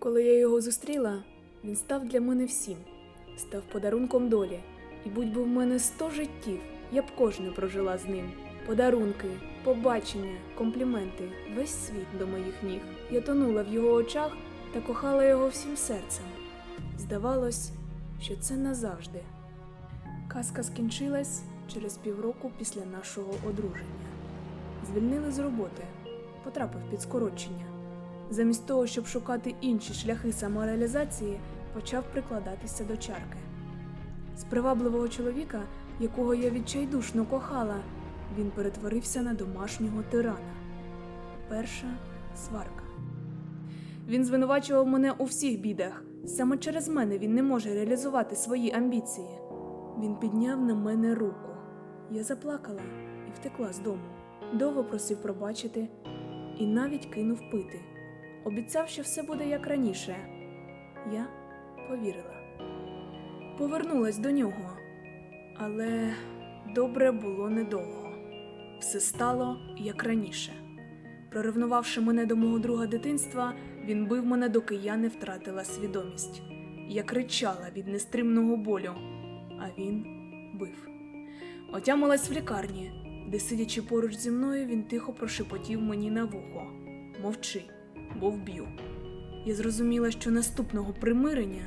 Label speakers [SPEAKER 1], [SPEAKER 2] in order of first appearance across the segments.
[SPEAKER 1] Коли я його зустріла, він став для мене всім, став подарунком долі. І будь би в мене сто життів, я б кожне прожила з ним. Подарунки, побачення, компліменти, весь світ до моїх ніг. Я тонула в його очах та кохала його всім серцем. Здавалось, що це назавжди. Казка скінчилась через півроку після нашого одруження. Звільнили з роботи, потрапив під скорочення. Замість того, щоб шукати інші шляхи самореалізації, почав прикладатися до чарки. З привабливого чоловіка, якого я відчайдушно кохала, він перетворився на домашнього тирана. Перша сварка. Він звинувачував мене у всіх бідах. Саме через мене він не може реалізувати свої амбіції. Він підняв на мене руку. Я заплакала і втекла з дому. Довго просив пробачити і навіть кинув пити. Обіцяв, що все буде як раніше. Я повірила. Повернулась до нього, але добре було недовго. Все стало як раніше. Проревнувавши мене до мого друга дитинства, він бив мене, доки я не втратила свідомість. Я кричала від нестримного болю, а він бив. Отямилась в лікарні, де, сидячи поруч зі мною, він тихо прошепотів мені на вухо: Мовчи, бо вб'ю. Я зрозуміла, що наступного примирення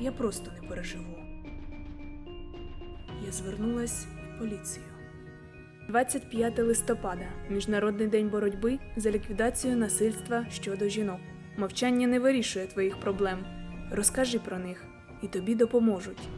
[SPEAKER 1] я просто не переживу. Я звернулась в поліцію. 25 листопада Міжнародний день боротьби за ліквідацію насильства щодо жінок. Мовчання не вирішує твоїх проблем. Розкажи про них, і тобі допоможуть.